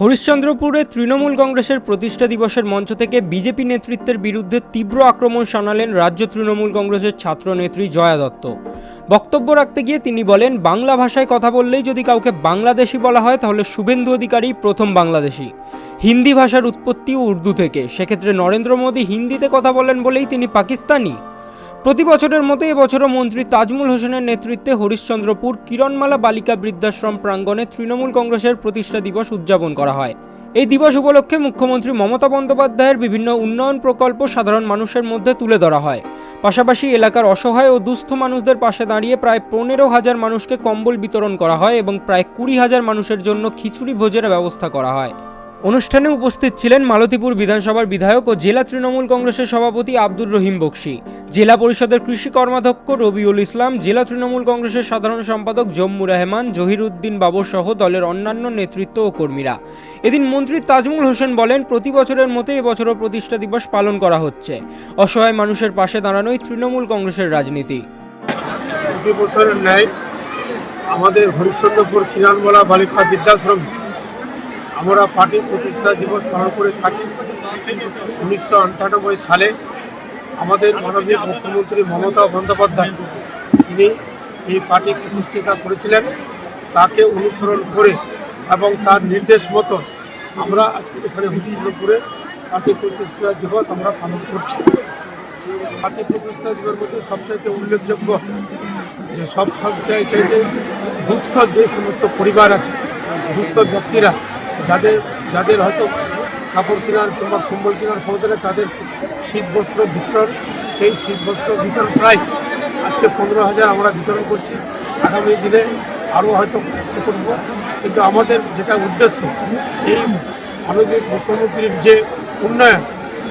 হরিশ্চন্দ্রপুরে তৃণমূল কংগ্রেসের প্রতিষ্ঠা দিবসের মঞ্চ থেকে বিজেপি নেতৃত্বের বিরুদ্ধে তীব্র আক্রমণ শানালেন রাজ্য তৃণমূল কংগ্রেসের ছাত্রনেত্রী জয়া দত্ত। বক্তব্য রাখতে গিয়ে তিনি বলেন, বাংলা ভাষায় কথা বললেই যদি কাউকে বাংলাদেশি বলা হয়, তাহলে শুভেন্দু অধিকারী প্রথম বাংলাদেশি। হিন্দি ভাষার উৎপত্তি উর্দু থেকে। সেক্ষেত্রে নরেন্দ্র মোদী হিন্দিতে কথা বলেন বলেই তিনি পাকিস্তানি। প্রতি বছরের মতো এবছরও মন্ত্রী তাজমুল হোসেনের নেতৃত্বে হরিশ্চন্দ্রপুর কিরণমালা বালিকা বৃদ্ধাশ্রম প্রাঙ্গণে তৃণমূল কংগ্রেসের প্রতিষ্ঠা দিবস উদযাপন করা হয়। এই দিবস উপলক্ষে মুখ্যমন্ত্রী মমতা বন্দ্যোপাধ্যায়ের বিভিন্ন উন্নয়ন প্রকল্প সাধারণ মানুষের মধ্যে তুলে ধরা হয়। পাশাপাশি এলাকার অসহায় ও দুস্থ মানুষদের পাশে দাঁড়িয়ে প্রায় পনেরো হাজার মানুষকে কম্বল বিতরণ করা হয় এবং প্রায় কুড়ি হাজার মানুষের জন্য খিচুড়ি ভোজের ব্যবস্থা করা হয়। অনুষ্ঠানে উপস্থিত ছিলেন মালতীপুর বিধানসভার বিধায়ক ও জেলা তৃণমূল কংগ্রেসের সভাপতি আব্দুর রহিম বক্সি। জেলা পরিষদের কৃষি কর্মাধ্যক্ষ রবিউল ইসলাম, জেলা তৃণমূল কংগ্রেসের সাধারণ সম্পাদক জম্মু রহমান, জহিরুদ্দিন বাবর সহ দলের অন্যান্য নেতৃত্ব ও কর্মীরা। এদিন মন্ত্রী তাজমুল হোসেন বলেন, প্রতি বছরের মতো এবছরও প্রতিষ্ঠা দিবস পালন করা হচ্ছে। অসহায় মানুষের পাশে দাঁড়ানোই তৃণমূল কংগ্রেসের রাজনীতি। আমাদের হরিশ্চন্দ্রপুর কিরানমালা বালিকা বৃদ্ধাশ্রম আমরা পার্টি প্রতিষ্ঠা দিবস পালন করে থাকি। উনিশশো আটানব্বই সালে আমাদের মাননীয় মুখ্যমন্ত্রী মমতা বন্দ্যোপাধ্যায়, তিনি এই পার্টি প্রতিষ্ঠাতা করেছিলেন। তাকে অনুসরণ করে এবং তার নির্দেশ মতো আমরা আজকে এখানে করে পার্টি প্রতিষ্ঠা দিবস আমরা পালন করছি। পার্টি প্রতিষ্ঠা দিবসের মধ্যে সবচাইতে উল্লেখযোগ্য যে সব সবচেয়ে চাইতে দুস্থ যে সমস্ত পরিবার আছে, দুস্থ ব্যক্তিরা যাদের যাদের হয়তো কাপড় কেনার কিংবা কম্বল কেনার ক্ষমতা নেই, তাদের শীত বস্ত্র বিতরণ, সেই শীত বস্ত্র বিতরণ প্রায় আজকে পনেরো হাজার আমরা বিতরণ করছি। আগামী দিনে আরও হয়তো বেশি করব। কিন্তু আমাদের যেটা উদ্দেশ্য, এই মাননীয় মুখ্যমন্ত্রীর যে উন্নয়ন,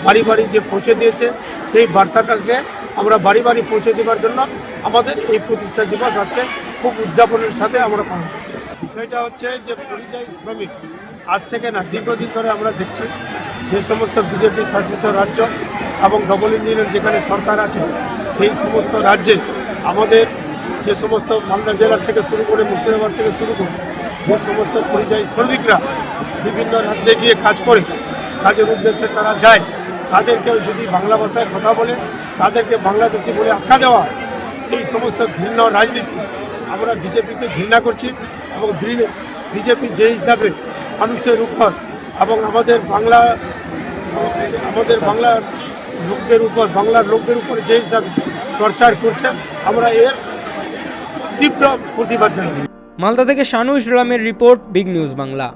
বাড়ি বাড়ি যে পৌঁছে দিয়েছে, সেই বার্তাটাকে আমরা বাড়ি বাড়ি পৌঁছে দেওয়ার জন্য আমাদের এই প্রতিষ্ঠা দিবস আজকে খুব উদযাপনের সাথে আমরা পালন করছি। বিষয়টা হচ্ছে যে পরিযায়ী শ্রমিক আজ থেকে না, দীর্ঘদিন ধরে আমরা দেখছি যে সমস্ত বিজেপি শাসিত রাজ্য এবং ডবল ইঞ্জিনের যেখানে সরকার আছে, সেই সমস্ত রাজ্যে আমাদের যে সমস্ত মালদা জেলা থেকে শুরু করে মুর্শিদাবাদ থেকে শুরু করে যে সমস্ত পরিযায়ী শ্রমিকরা বিভিন্ন রাজ্যে গিয়ে কাজ করে, কাজের উদ্দেশ্যে তারা যায়, তাদেরকেও যদি বাংলা ভাষায় কথা বলে, তাদেরকে বাংলাদেশি বলে আখ্যা দেওয়া, এই সমস্ত ঘৃণ্য রাজনীতি আমরা বিজেপিকে ঘৃণা করছি এবং বিজেপি যে হিসাবে মানুষের উপর এবং আমাদের বাংলা, আমাদের বাংলার লোকদের উপর, বাংলার লোকদের উপর যে হিসাবে টর্চার করছে, আমরা এর তীব্র প্রতিবাদ জানাচ্ছি। মালদা থেকে শানু ইসলামের রিপোর্ট, বিগ নিউজ বাংলা।